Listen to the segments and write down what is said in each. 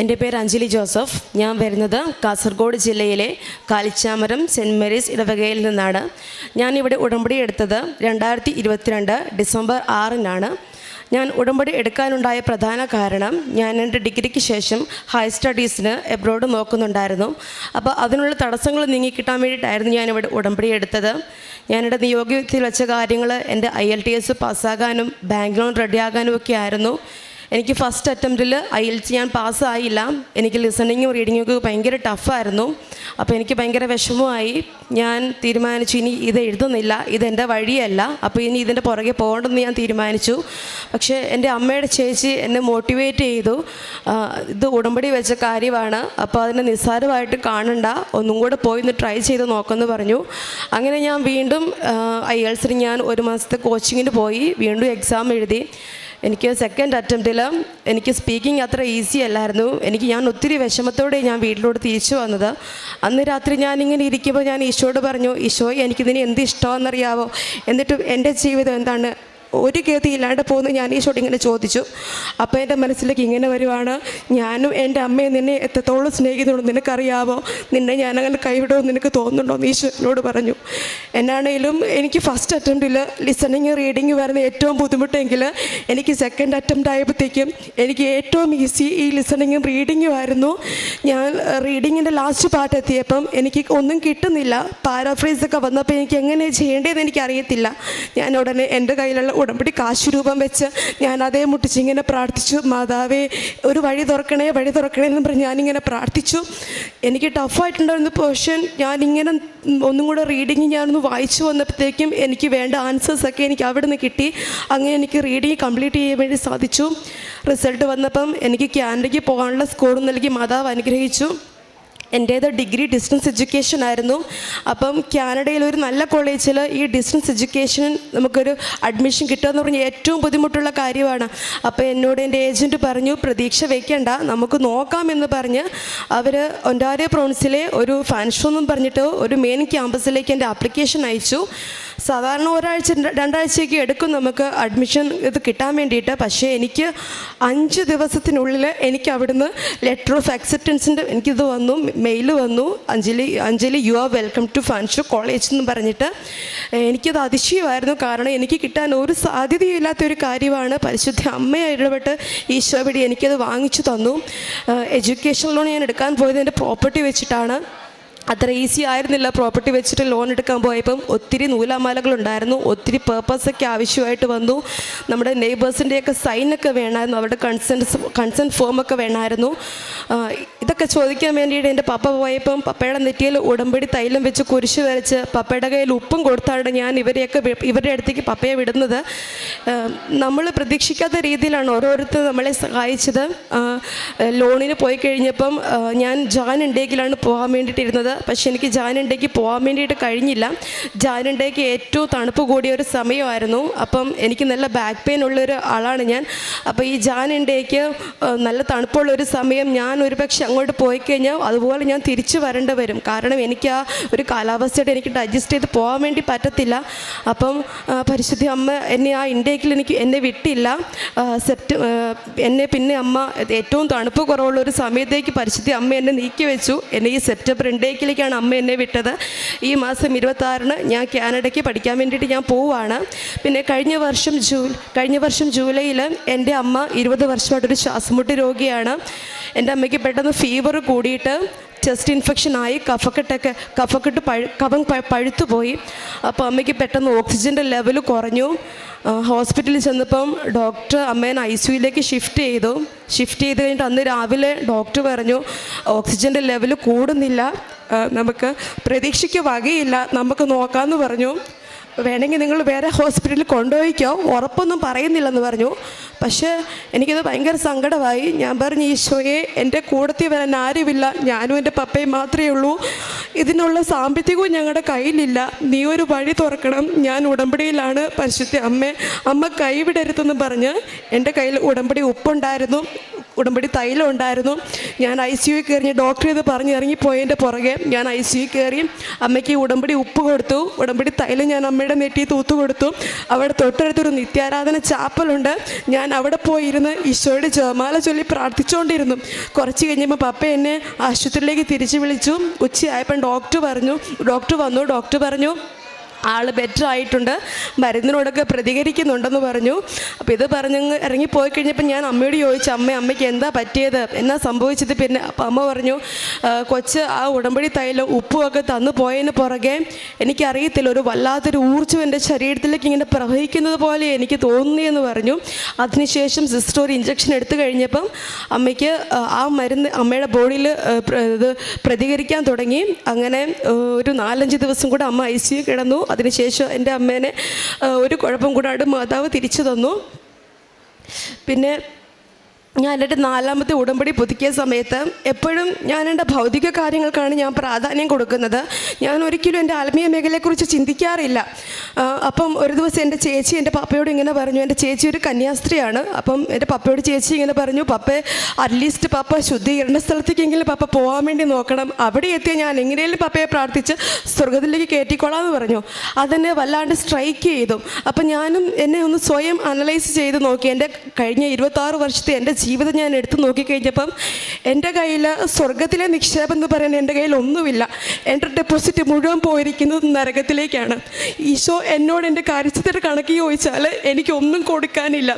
എന്റെ പേര് അഞ്ജലി ജോസഫ്. ഞാൻ വരുന്നത് കാസർഗോഡ് ജില്ലയിലെ കാലിച്ചാമരം സെന്റ് മേരീസ് ഇടവകയിൽ നിന്നാണ്. ഞാൻ ഇവിടെ ഉടമ്പടി എടുത്തത് രണ്ടായിരത്തി ഇരുപത്തിരണ്ട് ഡിസംബർ ആറിനാണ്. ഞാൻ ഉടമ്പടി എടുക്കാനുണ്ടായ പ്രധാന കാരണം ഞാൻ എന്റെ ഡിഗ്രിക്ക് ശേഷം ഹയർ സ്റ്റഡീസിന് എബ്രോഡ് നോക്കുന്നുണ്ടായിരുന്നു. അപ്പോൾ അതിനുള്ള തടസ്സങ്ങൾ നീങ്ങിക്കിട്ടാൻ വേണ്ടിയിട്ടായിരുന്നു ഞാനിവിടെ ഉടമ്പടി എടുത്തത്. ഞാനിവിടെ നിയോഗത്തിൽ വെച്ച കാര്യങ്ങൾ എന്റെ ഐ എൽ ടി എസ് പാസ്സാകാനും ബാങ്ക് ലോൺ റെഡിയാകാനും ഒക്കെ ആയിരുന്നു. എനിക്ക് ഫസ്റ്റ് അറ്റംപ്റ്റിൽ ഐ എൽ ടി ഞാൻ പാസ്സായില്ല എനിക്ക് ലിസണിങ്ങും റീഡിങ്ങും ഒക്കെ ഭയങ്കര ടഫായിരുന്നു അപ്പോൾ എനിക്ക് ഭയങ്കര വിഷമമായി. ഞാൻ തീരുമാനിച്ചു ഇനി ഇത് എഴുതുന്നില്ല ഇതെന്റെ വഴിയല്ല. അപ്പോൾ ഇനി ഇതിന്റെ പുറകെ പോകണമെന്ന് ഞാൻ തീരുമാനിച്ചു. പക്ഷേ എന്റെ അമ്മയുടെ ചേച്ചി എന്നെ മോട്ടിവേറ്റ് ചെയ്തു. ഇത് ഉടമ്പടി വെച്ച കാര്യമാണ്. അപ്പോൾ അതിനെ നിസ്സാരമായിട്ട് കാണണ്ട. ഒന്നും കൂടെ പോയി ഒന്ന് ട്രൈ ചെയ്ത് നോക്കുമെന്ന് പറഞ്ഞു. അങ്ങനെ ഞാൻ വീണ്ടും ഐ ഞാൻ ഒരു മാസത്തെ കോച്ചിങ്ങിന് പോയി. വീണ്ടും എക്സാം എഴുതി. എനിക്ക് സെക്കൻഡ് അറ്റംപ്റ്റിൽ എനിക്ക് സ്പീക്കിംഗ് അത്ര ഈസി അല്ലായിരുന്നു. എനിക്ക് ഞാൻ ഒത്തിരി വിഷമത്തോടെ ഞാൻ വീട്ടിലോട്ട് തിരിച്ചു വന്നത്. അന്ന് രാത്രി ഞാൻ ഇങ്ങനെ ഇരിക്കുമ്പോൾ ഞാൻ ഈശോയോട് പറഞ്ഞു ഈശോ എനിക്കിതിന് എന്ത് ഇഷ്ടമാണെന്നറിയാവോ? എന്നിട്ട് എന്റെ ജീവിതം എന്താണ്? ഒരു ഗതി ഇല്ലാണ്ട് പോകുന്നു. ഞാൻ ഈശോട് ഇങ്ങനെ ചോദിച്ചു. അപ്പോൾ എന്റെ മനസ്സിലേക്ക് ഇങ്ങനെ വരുവാണ്. ഞാനും എന്റെ അമ്മയെ നിന്നെ എത്രത്തോളം സ്നേഹിക്കുന്നുണ്ടോ നിനക്കറിയാവോ? നിന്നെ ഞാനങ്ങനെ കൈവിടുമെന്ന് നിനക്ക് തോന്നുന്നുണ്ടോ? എന്ന് ഈശോനോട് പറഞ്ഞു. എന്നാണേലും എനിക്ക് ഫസ്റ്റ് അറ്റംപ്റ്റിൽ ലിസണിങ് റീഡിങ് വരുന്ന ഏറ്റവും ബുദ്ധിമുട്ടെങ്കിൽ എനിക്ക് സെക്കൻഡ് അറ്റംപ്റ്റ് ആയപ്പോഴത്തേക്കും എനിക്ക് ഏറ്റവും ഈസി ഈ ലിസണിങ്ങും റീഡിങ്ങും ആയിരുന്നു. ഞാൻ റീഡിങ്ങിന്റെ ലാസ്റ്റ് പാർട്ട് എത്തിയപ്പം എനിക്ക് ഒന്നും കിട്ടുന്നില്ല. പാരാഫ്രൈസൊക്കെ വന്നപ്പോൾ എനിക്ക് എങ്ങനെ ചെയ്യേണ്ടതെന്ന് എനിക്ക് അറിയത്തില്ല ഞാൻ ഉടനെ എന്റെ കയ്യിലുള്ള ഉടമ്പടി കാശ് രൂപം വെച്ച് ഞാൻ അതേ മുട്ടിച്ച് ഇങ്ങനെ പ്രാർത്ഥിച്ചു മാതാവേ ഒരു വഴി തുറക്കണേ വഴി തുറക്കണേ എന്ന് പറഞ്ഞ് ഞാനിങ്ങനെ പ്രാർത്ഥിച്ചു. എനിക്ക് ടഫായിട്ടുണ്ടായിരുന്ന പോർഷൻ ഞാനിങ്ങനെ ഒന്നും കൂടെ റീഡിങ് ഞാനൊന്ന് വായിച്ചു വന്നപ്പോഴത്തേക്കും എനിക്ക് വേണ്ട ആൻസേഴ്സൊക്കെ എനിക്ക് അവിടെ നിന്ന് കിട്ടി. അങ്ങനെ എനിക്ക് റീഡിങ് കംപ്ലീറ്റ് ചെയ്യാൻ വേണ്ടി സാധിച്ചു. റിസൾട്ട് വന്നപ്പം എനിക്ക് ക്യാൻഡയ്ക്ക് പോകാനുള്ള സ്കോർ നൽകി മാതാവ് അനുഗ്രഹിച്ചു. എന്റേത് ഡിഗ്രി ഡിസ്റ്റൻസ് എഡ്യൂക്കേഷൻ ആയിരുന്നു. അപ്പം കാനഡയിൽ ഒരു നല്ല കോളേജിൽ ഈ ഡിസ്റ്റൻസ് എഡ്യൂക്കേഷൻ നമുക്കൊരു അഡ്മിഷൻ കിട്ടുക എന്ന് പറഞ്ഞാൽ ഏറ്റവും ബുദ്ധിമുട്ടുള്ള കാര്യമാണ്. അപ്പോൾ എന്നോട് എന്റെ ഏജന്റ് പറഞ്ഞു പ്രതീക്ഷ വയ്ക്കേണ്ട നമുക്ക് നോക്കാമെന്ന് പറഞ്ഞ് അവർ ഒന്റാരിയോ പ്രോൺസിലെ ഒരു ഫാൻഷോ എന്നും പറഞ്ഞിട്ട് ഒരു മെയിൻ ക്യാമ്പസിലേക്ക് എന്റെ ആപ്ലിക്കേഷൻ അയച്ചു. സാധാരണ ഒരാഴ്ച രണ്ടാഴ്ചയൊക്കെ എടുക്കും നമുക്ക് അഡ്മിഷൻ ഇത് കിട്ടാൻ വേണ്ടിയിട്ട്. പക്ഷേ എനിക്ക് അഞ്ച് ദിവസത്തിനുള്ളിൽ എനിക്ക് അവിടുന്ന് ലെറ്റർ ഓഫ് അക്സെപ്റ്റൻസിന്റെ എനിക്കിത് വന്നു മെയിൽ വന്നു. Anjali Anjali you are welcome to ഫാൻഷു college എന്ന് പറഞ്ഞിട്ട് എനിക്കത് അതിശയമായിരുന്നു. കാരണം എനിക്ക് കിട്ടാൻ ഒരു സാധ്യതയില്ലാത്തൊരു കാര്യമാണ്. പരിശുദ്ധ അമ്മയെ ഇടപെട്ട് ഈശോ പിടി എനിക്കത് വാങ്ങിച്ചു തന്നു. എഡ്യൂക്കേഷൻ ലോൺ ഞാൻ എടുക്കാൻ പോയത് എന്റെ പ്രോപ്പർട്ടി വെച്ചിട്ടാണ്. അത്ര ഈസി ആയിരുന്നില്ല. പ്രോപ്പർട്ടി വെച്ചിട്ട് ലോൺ എടുക്കാൻ പോയപ്പം ഒത്തിരി നൂലാമാലകളുണ്ടായിരുന്നു. ഒത്തിരി പേർപ്പസൊക്കെ ആവശ്യമായിട്ട് വന്നു. നമ്മുടെ നെയ്ബേഴ്സിന്റെയൊക്കെ സൈനൊക്കെ വേണമായിരുന്നു. അവരുടെ കൺസെൻസ് കൺസെന്റ് ഫോമൊക്കെ വേണമായിരുന്നു. ഇതൊക്കെ ചോദിക്കാൻ വേണ്ടിയിട്ട് എന്റെ പപ്പ പോയപ്പം പപ്പയുടെ നെറ്റിയിൽ ഉടമ്പടി തൈലം വെച്ച് കുരിശ് വരച്ച് പപ്പയുടെ കയ്യിൽ ഉപ്പും കൊടുത്താണ് ഞാൻ ഇവരെയൊക്കെ ഇവരുടെ അടുത്തേക്ക് പപ്പയെ വിടുന്നത്. നമ്മൾ പ്രതീക്ഷിക്കാത്ത രീതിയിലാണ് ഓരോരുത്തർ നമ്മളെ സഹായിച്ചത്. ലോണിന് പോയി കഴിഞ്ഞപ്പം ഞാൻ ജാൻ ഉണ്ടെങ്കിലാണ് പോകാൻ വേണ്ടിയിട്ടിരുന്നത് പക്ഷെ എനിക്ക് ജാനുണ്ടേക്ക് പോകാൻ വേണ്ടിയിട്ട് കഴിഞ്ഞില്ല. ജാനുണ്ടേക്ക് ഏറ്റവും തണുപ്പ് കൂടിയ ഒരു സമയമായിരുന്നു. അപ്പം എനിക്ക് നല്ല ബാക്ക് പെയിൻ ഉള്ളൊരു ആളാണ് ഞാൻ. അപ്പോൾ ഈ ജാനുണ്ടേക്ക് നല്ല തണുപ്പുള്ള ഒരു സമയം ഞാൻ ഒരുപക്ഷെ അങ്ങോട്ട് പോയി കഴിഞ്ഞാൽ അതുപോലെ ഞാൻ തിരിച്ചു വരേണ്ടി വരും. കാരണം എനിക്ക് ആ ഒരു കാലാവസ്ഥയോട് എനിക്ക് അഡ്ജസ്റ്റ് ചെയ്ത് പോകാൻ വേണ്ടി പറ്റത്തില്ല. അപ്പം പരിശുദ്ധി അമ്മ എന്നെ ആ ഇൻടേക്കിൽ എനിക്ക് എന്നെ വിട്ടില്ല. സെപ്റ്റ് എന്നെ പിന്നെ അമ്മ ഏറ്റവും തണുപ്പ് കുറവുള്ള ഒരു സമയത്തേക്ക് പരിശുദ്ധി അമ്മ എന്നെ നീക്കി വെച്ചു. എന്നെ ഈ സെപ്റ്റംബർ ഇൻടേക്കിലേക്കാണ് അമ്മ എന്നെ വിട്ടത്. ഈ മാസം ഇരുപത്താറിന് ഞാൻ കാനഡയ്ക്ക് പഠിക്കാൻ വേണ്ടിയിട്ട് ഞാൻ പോവുകയാണ് പിന്നെ കഴിഞ്ഞ വർഷം ജൂ കഴിഞ്ഞ വർഷം ജൂലൈയിൽ എന്റെ അമ്മ ഇരുപത് വർഷമായിട്ടൊരു ശ്വാസമുട്ട് രോഗിയാണ്. എന്റെ അമ്മയ്ക്ക് പെട്ടെന്ന് ഫീവർ കൂടിയിട്ട് ചെസ്റ്റ് ഇൻഫെക്ഷൻ ആയി. കഫക്കെട്ടൊക്കെ കഫക്കെട്ട് പഴു കഫം പഴുത്തു പോയി അപ്പോൾ അമ്മയ്ക്ക് പെട്ടെന്ന് ഓക്സിജന്റെ ലെവൽ കുറഞ്ഞു. ഹോസ്പിറ്റലിൽ ചെന്നപ്പം ഡോക്ടർ അമ്മേനെ ഐ സിയുയിലേക്ക് ഷിഫ്റ്റ് ചെയ്തു. ഷിഫ്റ്റ് ചെയ്ത് കഴിഞ്ഞിട്ട് അന്ന് രാവിലെ ഡോക്ടർ പറഞ്ഞു ഓക്സിജന്റെ ലെവൽ കൂടുന്നില്ല. നമുക്ക് പ്രതീക്ഷയ്ക്ക് നമുക്ക് നോക്കാമെന്ന് പറഞ്ഞു. വേണമെങ്കിൽ നിങ്ങൾ വേറെ ഹോസ്പിറ്റലിൽ കൊണ്ടുപോയിക്കോ. ഉറപ്പൊന്നും പറയുന്നില്ലെന്ന് പറഞ്ഞു. പക്ഷേ എനിക്കത് ഭയങ്കര സങ്കടമായി. ഞാൻ പറഞ്ഞു ഈശോയെ എന്റെ കൂടത്തിൽ വരാൻ ആരുമില്ല. ഞാനും എന്റെ പപ്പയും മാത്രമേ ഉള്ളൂ. ഇതിനുള്ള സാമ്പത്തികവും ഞങ്ങളുടെ കയ്യിലില്ല. നീ ഒരു വഴി തുറക്കണം. ഞാൻ ഉടമ്പടിയിലാണ്. പരിശുദ്ധ അമ്മ അമ്മ കൈവിടരുതെന്ന് പറഞ്ഞ് എന്റെ കയ്യിൽ ഉടമ്പടി ഉപ്പുണ്ടായിരുന്നു. ഉടമ്പടി തൈലം ഉണ്ടായിരുന്നു. ഞാൻ ഐ സി യു കയറി ഡോക്ടർ ഇത് പറഞ്ഞ് ഇറങ്ങിപ്പോയതിന്റെ പുറകെ ഞാൻ ഐ സി യു കയറി അമ്മയ്ക്ക് ഉടമ്പടി ഉപ്പ് കൊടുത്തു. ഉടമ്പടി തൈലം ഞാൻ അമ്മയുടെ നെറ്റി തൂത്ത് കൊടുത്തു. അവിടെ തൊട്ടടുത്തൊരു നിത്യാരാധന ചാപ്പലുണ്ട് ഞാൻ അവിടെ പോയിരുന്ന് ഈശോയുടെ ജപമാല ചൊല്ലി പ്രാർത്ഥിച്ചുകൊണ്ടിരുന്നു. കുറച്ച് കഴിഞ്ഞപ്പോൾ പപ്പ എന്നെ ആശുപത്രിയിലേക്ക് തിരിച്ചു വിളിച്ചു. ഉച്ചയായപ്പം ഡോക്ടർ പറഞ്ഞു. ഡോക്ടർ വന്നു. ഡോക്ടർ പറഞ്ഞു ആൾ ബെറ്റർ ആയിട്ടുണ്ട്. മരുന്നിനോടൊക്കെ പ്രതികരിക്കുന്നുണ്ടെന്ന് പറഞ്ഞു. അപ്പോൾ ഇത് പറഞ്ഞ് ഇറങ്ങി പോയി കഴിഞ്ഞപ്പോൾ ഞാൻ അമ്മയോട് ചോദിച്ചു അമ്മ അമ്മയ്ക്ക് എന്താ പറ്റിയത്? എന്നാ സംഭവിച്ചത്? പിന്നെ അപ്പം അമ്മ പറഞ്ഞു "ആ, കൊച്ച് ആ ഉടമ്പടി തൈലം ഉപ്പുമൊക്കെ തന്നു പോയതിന് പുറകെ. എനിക്കറിയത്തില്ല ഒരു വല്ലാത്തൊരു ഊർജം എന്റെ ശരീരത്തിലേക്ക് ഇങ്ങനെ പ്രവഹിക്കുന്നത് പോലെ എനിക്ക് തോന്നിയെന്ന് പറഞ്ഞു. അതിനുശേഷം സിസ്റ്റർ ഒരു ഇഞ്ചക്ഷൻ എടുത്തു കഴിഞ്ഞപ്പം അമ്മയ്ക്ക് ആ, മരുന്ന് അമ്മയുടെ ബോഡിയിൽ ഇത് പ്രതികരിക്കാൻ തുടങ്ങി. അങ്ങനെ ഒരു നാലഞ്ച് ദിവസം കൂടെ അമ്മ ഐ സി കിടന്നു. അതിനുശേഷം എന്റെ അമ്മേനെ ഒരു കുഴപ്പം കൂടാണ്ട് മാതാവ് തിരിച്ചു തന്നു. പിന്നെ ഞാൻ എന്റെ നാലാമത്തെ ഉടമ്പടി പുതുക്കിയ സമയത്ത് എപ്പോഴും ഞാൻ എന്റെ ഭൗതിക കാര്യങ്ങൾക്കാണ് ഞാൻ പ്രാധാന്യം കൊടുക്കുന്നത്. ഞാൻ ഒരിക്കലും എന്റെ ആത്മീയ മേഖലയെക്കുറിച്ച് ചിന്തിക്കാറില്ല. അപ്പം ഒരു ദിവസം എന്റെ ചേച്ചി എന്റെ പപ്പയോട് ഇങ്ങനെ പറഞ്ഞു എന്റെ ചേച്ചി ഒരു കന്യാസ്ത്രീയാണ്. അപ്പം എന്റെ പപ്പയോട് ചേച്ചി ഇങ്ങനെ പറഞ്ഞു പപ്പ അറ്റ്ലീസ്റ്റ് പപ്പ ശുദ്ധീകരണ സ്ഥലത്തേക്കെങ്കിലും പപ്പ പോകാൻ വേണ്ടി നോക്കണം. അവിടെ എത്തിയ ഞാൻ എങ്ങനെയെങ്കിലും പപ്പയെ പ്രാർത്ഥിച്ച് സ്വർഗത്തിലേക്ക് കയറ്റിക്കൊള്ളാമെന്ന് പറഞ്ഞു. അതെന്നെ വല്ലാണ്ട് സ്ട്രൈക്ക് ചെയ്തു. അപ്പം ഞാനും എന്നെ ഒന്ന് സ്വയം അനലൈസ് ചെയ്ത് നോക്കി. എന്റെ കഴിഞ്ഞ ഇരുപത്താറ് വർഷത്തെ എന്റെ ജീവിതം ഞാൻ എടുത്തു നോക്കിക്കഴിഞ്ഞപ്പം എന്റെ കയ്യിൽ സ്വർഗത്തിലെ നിക്ഷേപം എന്ന് പറയുന്നത് എന്റെ കയ്യിൽ ഒന്നുമില്ല. എന്റെ ഡെപ്പോസിറ്റ് മുഴുവൻ പോയിരിക്കുന്നത് നരകത്തിലേക്കാണ്. ഈശോ എന്നോട് എന്റെ കാര്യത്തിന്റെ കണക്ക് ചോദിച്ചാൽ എനിക്കൊന്നും കൊടുക്കാനില്ല.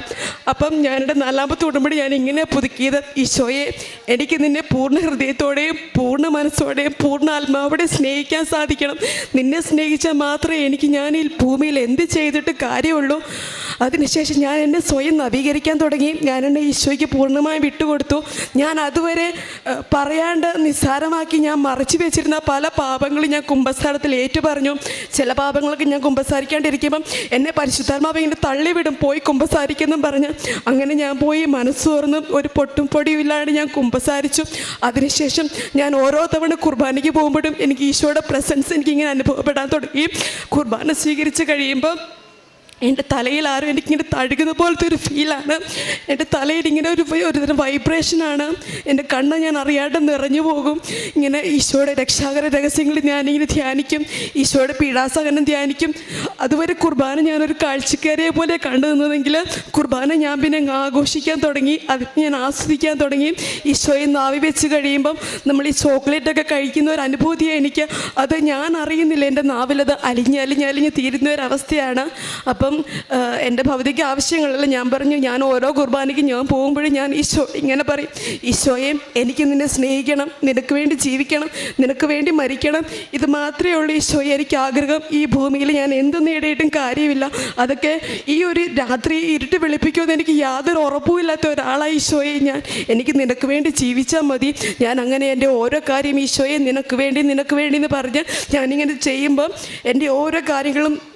അപ്പം ഞാൻ എന്റെ നാലാമത്തെ ഉടമ്പടി ഞാൻ ഇങ്ങനെ പുതുക്കിയത് ഈശോയെ എനിക്ക് നിന്നെ പൂർണ ഹൃദയത്തോടെയും പൂർണ മനസ്സോടെയും പൂർണ ആത്മാവോടെ സ്നേഹിക്കാൻ സാധിക്കണം. നിന്നെ സ്നേഹിച്ചാൽ മാത്രമേ എനിക്ക് ഞാൻ ഈ ഭൂമിയിൽ എന്ത് ചെയ്തിട്ട് കാര്യമുള്ളൂ. അതിനുശേഷം ഞാൻ എന്നെ സ്വയം നവീകരിക്കാൻ തുടങ്ങി. ഞാൻ എന്നെ ഈശോയ്ക്ക് പൂർണമായും വിട്ടുകൊടുത്തു. ഞാൻ അതുവരെ പറയാണ്ട് നിസ്സാരമാക്കി ഞാൻ മറച്ചു വെച്ചിരുന്ന പല പാപങ്ങളും ഞാൻ കുംഭസ്ഥാനത്തിൽ ഏറ്റു പറഞ്ഞു ചില പാപങ്ങളൊക്കെ ഞാൻ കുംഭസാരിക്കാണ്ടിരിക്കുമ്പം എന്നെ പരിശുദ്ധാത്മാവ് ഇങ്ങനെ തള്ളിവിടും പോയി കുംഭസാരിക്കുന്നും പറഞ്ഞ്. അങ്ങനെ ഞാൻ പോയി മനസ്സ് തുറന്ന് ഒരു പൊട്ടും പൊടിയും ഇല്ലാണ്ട് ഞാൻ കുംഭസാരിച്ചു. അതിനുശേഷം ഞാൻ ഓരോ തവണ കുർബാനയ്ക്ക് പോകുമ്പോഴും എനിക്ക് ഈശോയുടെ പ്രസൻസ് എനിക്കിങ്ങനെ അനുഭവപ്പെടാൻ തുടങ്ങി. കുർബാന സ്വീകരിച്ച് കഴിയുമ്പോൾ എന്റെ തലയിൽ ആരും എനിക്കിങ്ങനെ തഴുകുന്ന പോലത്തെ ഒരു ഫീലാണ് എന്റെ തലയിൽ ഇങ്ങനെ ഒരു ഒരുതരം വൈബ്രേഷനാണ് എന്റെ കണ്ണ് ഞാൻ അറിയാണ്ട് നിറഞ്ഞു പോകും. ഇങ്ങനെ ഈശോയുടെ രക്ഷാകര രഹസ്യങ്ങൾ ഞാനിങ്ങനെ ധ്യാനിക്കും. ഈശോയുടെ പീഡാസഹനം ധ്യാനിക്കും. അതുവരെ കുർബാന ഞാനൊരു കാഴ്ചക്കാരിയെ പോലെ കണ്ടു നിന്നതെങ്കിൽ കുർബാന ഞാൻ പിന്നെ ആഘോഷിക്കാൻ തുടങ്ങി. അത് ഞാൻ ആസ്വദിക്കാൻ തുടങ്ങി. ഈശോയെ നാവി വെച്ച് കഴിയുമ്പം നമ്മൾ ഈ ചോക്ലേറ്റൊക്കെ കഴിക്കുന്ന ഒരു അനുഭൂതിയാണ് എനിക്ക് അത് ഞാൻ അറിയുന്നില്ല. എന്റെ നാവിലത് അലിഞ്ഞ് അലിഞ്ഞ് അലിഞ്ഞ് തീരുന്ന ഒരവസ്ഥയാണ് അപ്പം ആ, എന്റെ ഭൗതിക ആവശ്യങ്ങളിൽ ഞാൻ പറഞ്ഞു. ഞാൻ ഓരോ കുർബാനയ്ക്ക് ഞാൻ പോകുമ്പോഴും ഞാൻ ഈശോ ഇങ്ങനെ പറയും. ഈശോയെ എനിക്ക് നിന്നെ സ്നേഹിക്കണം. നിനക്ക് വേണ്ടി ജീവിക്കണം. നിനക്ക് വേണ്ടി മരിക്കണം. ഇത് മാത്രമേ ഉള്ളൂ ഈശോയെ എനിക്ക് ആഗ്രഹം. ഈ ഭൂമിയിൽ ഞാൻ എന്ത് നേടിയിട്ടും കാര്യമില്ല. അതൊക്കെ ഈ ഒരു രാത്രി ഇരുട്ട് വെളുപ്പിക്കുമെന്ന് എനിക്ക് യാതൊരു ഉറപ്പുമില്ലാത്ത ഒരാളായി ഈശോയെ ഞാൻ. എനിക്ക് നിനക്ക് വേണ്ടി ജീവിച്ചാൽ മതി. ഞാൻ അങ്ങനെ എന്റെ ഓരോ കാര്യം ഈശോയെ നിനക്ക് വേണ്ടി നിനക്ക് വേണ്ടി എന്ന് പറഞ്ഞ് ഞാനിങ്ങനെ ചെയ്യുമ്പം എന്റെ ഓരോ കാര്യങ്ങളും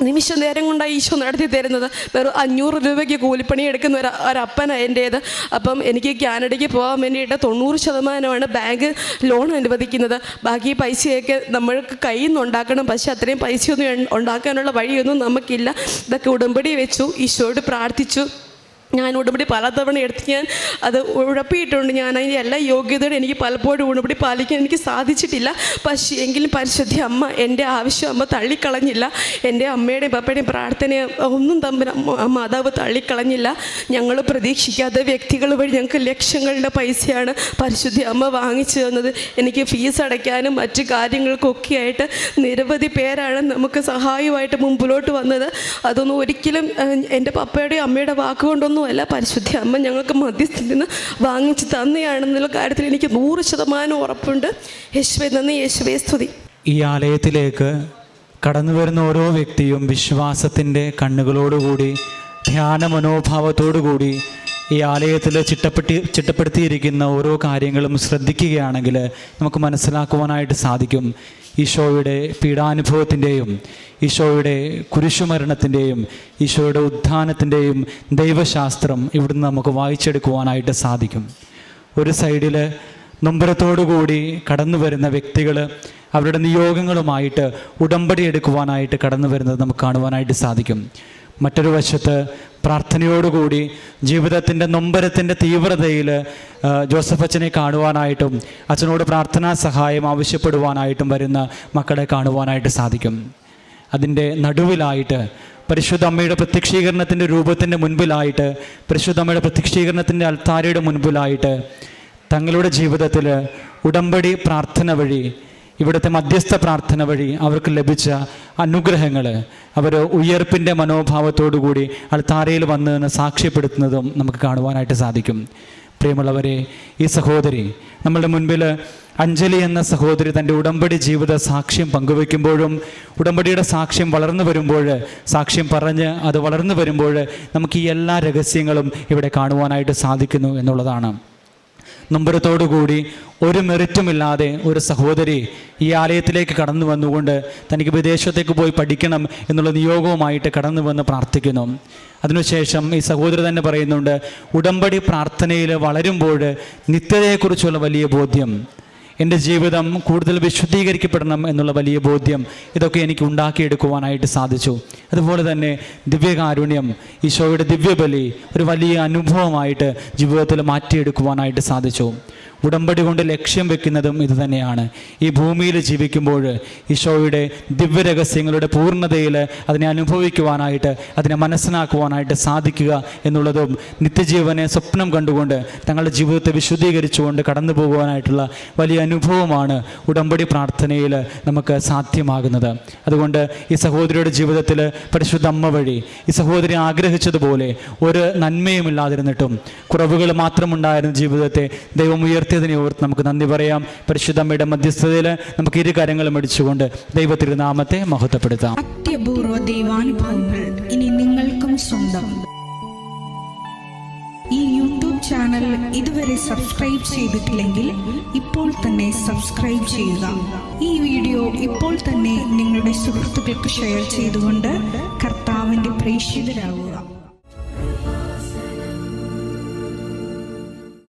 നിമിഷ നേരം കൊണ്ടാണ് ഈശോ നടത്തി തരുന്നത്. വെറും അഞ്ഞൂറ് രൂപയ്ക്ക് കൂലിപ്പണി എടുക്കുന്ന ഒരു ഒരപ്പനാണ് എന്റേത്. അപ്പം എനിക്ക് കാനഡയ്ക്ക് പോകാൻ വേണ്ടിയിട്ട് തൊണ്ണൂറ് ശതമാനമാണ് ബാങ്ക് ലോൺ അനുവദിക്കുന്നത്. ബാക്കി പൈസയൊക്കെ നമ്മൾക്ക് കയ്യിൽ നിന്ന് ഉണ്ടാക്കണം. പക്ഷേ അത്രയും പൈസയൊന്നും ഉണ്ടാക്കാനുള്ള വഴിയൊന്നും നമുക്കില്ല. ഇതൊക്കെ ഉടമ്പടി വെച്ചു. ഈശോയോട് പ്രാർത്ഥിച്ചു. ഞാൻ ഉടമ്പടി പലതവണ എടുത്ത് ഞാൻ അത് ഉഴപ്പിയിട്ടുണ്ട്. ഞാൻ അതിന്റെ എല്ലാ യോഗ്യതയോടെ എനിക്ക് പലപ്പോഴും ഉടമ്പടി പാലിക്കാൻ എനിക്ക് സാധിച്ചിട്ടില്ല. പക്ഷേ എങ്കിലും പരിശുദ്ധി അമ്മ എന്റെ ആവശ്യം അമ്മ തള്ളിക്കളഞ്ഞില്ല. എന്റെ അമ്മയുടെയും പപ്പയുടെയും പ്രാർത്ഥനയെ ഒന്നും തമ്മിൽ മാതാവ് തള്ളിക്കളഞ്ഞില്ല. ഞങ്ങൾ പ്രതീക്ഷിക്കാത്ത വ്യക്തികൾ വഴി ഞങ്ങൾക്ക് ലക്ഷങ്ങളുടെ പൈസയാണ് പരിശുദ്ധി അമ്മ വാങ്ങിച്ചു തന്നത്. എനിക്ക് ഫീസ് അടയ്ക്കാനും മറ്റു കാര്യങ്ങൾക്കൊക്കെ ആയിട്ട് നിരവധി പേരാണ് നമുക്ക് സഹായമായിട്ട് മുമ്പിലോട്ട് വന്നത്. അതൊന്നും ഒരിക്കലും എന്റെ പപ്പയുടെയും അമ്മയുടെ വാക്കുകൊണ്ടൊന്നുമല്ല പരിശുദ്ധ അമ്മ ഞങ്ങൾക്ക് മധ്യസ്ഥിൽ നിന്ന് വാങ്ങിച്ച് തന്നെയാണെന്നുള്ള കാര്യത്തിൽ എനിക്ക് നൂറ് ശതമാനം ഉറപ്പുണ്ട്. യേശുവെ നന്ദി യേശുവെ സ്തുതി. ഈ ആലയത്തിലേക്ക് കടന്നു വരുന്ന ഓരോ വ്യക്തിയും വിശ്വാസത്തിന്റെ കണ്ണുകളോടുകൂടി ധ്യാന മനോഭാവത്തോടുകൂടി ഈ ആലയത്തിൽ ചിട്ടപ്പെട്ടി ചിട്ടപ്പെടുത്തിയിരിക്കുന്ന ഓരോ കാര്യങ്ങളും ശ്രദ്ധിക്കുകയാണെങ്കിൽ നമുക്ക് മനസ്സിലാക്കുവാനായിട്ട് സാധിക്കും. ഈശോയുടെ പീഡാനുഭവത്തിന്റെയും ഈശോയുടെ കുരിശുമരണത്തിന്റെയും ഈശോയുടെ ഉത്ഥാനത്തിന്റെയും ദൈവശാസ്ത്രം ഇവിടുന്ന് നമുക്ക് വായിച്ചെടുക്കുവാനായിട്ട് സാധിക്കും. ഒരു സൈഡിൽ നൊമ്പരത്തോടുകൂടി കടന്നു വരുന്ന വ്യക്തികൾ അവരുടെ നിയോഗങ്ങളുമായിട്ട് ഉടമ്പടി എടുക്കുവാനായിട്ട് കടന്നു വരുന്നത് നമുക്ക് കാണുവാനായിട്ട് സാധിക്കും. മറ്റൊരു വശത്ത് പ്രാർത്ഥനയോടുകൂടി ജീവിതത്തിന്റെ നൊമ്പരത്തിന്റെ തീവ്രതയിൽ ജോസഫ് അച്ഛനെ കാണുവാനായിട്ടും അച്ഛനോട് പ്രാർത്ഥനാ സഹായം ആവശ്യപ്പെടുവാനായിട്ടും വരുന്ന മക്കളെ കാണുവാനായിട്ട് സാധിക്കും. അതിന്റെ നടുവിലായിട്ട് പരിശുദ്ധ അമ്മയുടെ പ്രത്യക്ഷീകരണത്തിന്റെ രൂപത്തിന്റെ മുൻപിലായിട്ട് പരിശുദ്ധ അമ്മയുടെ പ്രത്യക്ഷീകരണത്തിന്റെ അൽത്താരയുടെ മുൻപിലായിട്ട് തങ്ങളുടെ ജീവിതത്തിൽ ഉടമ്പടി പ്രാർത്ഥന വഴി ഇവിടുത്തെ മധ്യസ്ഥ പ്രാർത്ഥന വഴി അവർക്ക് ലഭിച്ച അനുഗ്രഹങ്ങൾ അവർ ഉയർപ്പിന്റെ മനോഭാവത്തോടുകൂടി അൾത്താരയിൽ വന്ന് നിന്ന് സാക്ഷ്യപ്പെടുത്തുന്നതും നമുക്ക് കാണുവാനായിട്ട് സാധിക്കും. പ്രിയമുള്ളവരെ ഈ സഹോദരി നമ്മളുടെ മുൻപിൽ അഞ്ജലി എന്ന സഹോദരി തന്റെ ഉടമ്പടി ജീവിത സാക്ഷ്യം പങ്കുവെക്കുമ്പോഴും ഉടമ്പടിയുടെ സാക്ഷ്യം വളർന്നു വരുമ്പോൾ സാക്ഷ്യം പറഞ്ഞ് അത് വളർന്നു വരുമ്പോൾ നമുക്ക് ഈ എല്ലാ രഹസ്യങ്ങളും ഇവിടെ കാണുവാനായിട്ട് സാധിക്കുന്നു എന്നുള്ളതാണ്. നൊമ്പരത്തോടുകൂടി ഒരു മെറിറ്റുമില്ലാതെ ഒരു സഹോദരി ഈ ആലയത്തിലേക്ക് കടന്നു വന്നുകൊണ്ട് തനിക്ക് വിദേശത്തേക്ക് പോയി പഠിക്കണം എന്നുള്ള നിയോഗവുമായിട്ട് കടന്നു വന്ന് പ്രാർത്ഥിക്കുന്നു. അതിനുശേഷം ഈ സഹോദരി തന്നെ പറയുന്നുണ്ട് ഉടമ്പടി പ്രാർത്ഥനയിൽ വളരുമ്പോൾ നിത്യതയെക്കുറിച്ചുള്ള വലിയ ബോധ്യം. എന്റെ ജീവിതം കൂടുതൽ വിശുദ്ധീകരിക്കപ്പെടണം എന്നുള്ള വലിയ ബോധ്യം ഇതൊക്കെ എനിക്ക് ഉണ്ടാക്കിയെടുക്കുവാനായിട്ട് സാധിച്ചു. അതുപോലെ തന്നെ ദിവ്യകാരുണ്യം ഈശോയുടെ ദിവ്യബലി ഒരു വലിയ അനുഭവമായിട്ട് ജീവിതത്തിൽ മാറ്റിയെടുക്കുവാനായിട്ട് സാധിച്ചു. ഉടമ്പടി കൊണ്ട് ലക്ഷ്യം വെക്കുന്നതും ഇതുതന്നെയാണ് ഈ ഭൂമിയിൽ ജീവിക്കുമ്പോൾ ഈശോയുടെ ദിവ്യരഹസ്യങ്ങളുടെ പൂർണതയിൽ അതിനെ അനുഭവിക്കുവാനായിട്ട് അതിനെ മനസ്സിലാക്കുവാനായിട്ട് സാധിക്കുക എന്നുള്ളതും നിത്യജീവനെ സ്വപ്നം കണ്ടുകൊണ്ട് തങ്ങളുടെ ജീവിതത്തെ വിശുദ്ധീകരിച്ചുകൊണ്ട് കടന്നു പോകുവാനായിട്ടുള്ള വലിയ അനുഭവമാണ് ഉടമ്പടി പ്രാർത്ഥനയിൽ നമുക്ക് സാധ്യമാകുന്നത്. അതുകൊണ്ട് ഈ സഹോദരിയുടെ ജീവിതത്തിൽ പരിശുദ്ധ അമ്മ വഴി ഈ സഹോദരി ആഗ്രഹിച്ചതുപോലെ ഒരു നന്മയും ഇല്ലാതിരുന്നിട്ടും കുറവുകൾ മാത്രമുണ്ടായിരുന്ന ജീവിതത്തെ ദൈവം ഉയർത്തിയതിനെ ഓർത്ത് നമുക്ക് നന്ദി പറയാം. പരിശുദ്ധ അമ്മയുടെ മധ്യസ്ഥതയിൽ നമുക്ക് ഇരു കാര്യങ്ങളും അടിച്ചുകൊണ്ട് ദൈവത്തിരുനാമത്തെ മഹത്വപ്പെടുത്താം. അത്യപൂർവ ദൈവാനുഭവങ്ങൾ ഇനി നിങ്ങൾക്കും സ്വന്തം. ഈ യൂട്യൂബ് ചാനൽ ഇതുവരെ സബ്സ്ക്രൈബ് ചെയ്തിട്ടില്ലെങ്കിൽ ഇപ്പോൾ തന്നെ സബ്സ്ക്രൈബ് ചെയ്യുക. ഈ വീഡിയോ ഇപ്പോൾ തന്നെ നിങ്ങളുടെ സുഹൃത്തുക്കൾക്ക് ഷെയർ ചെയ്തുകൊണ്ട് കർത്താവിന്റെ പ്രേക്ഷിതരാകുക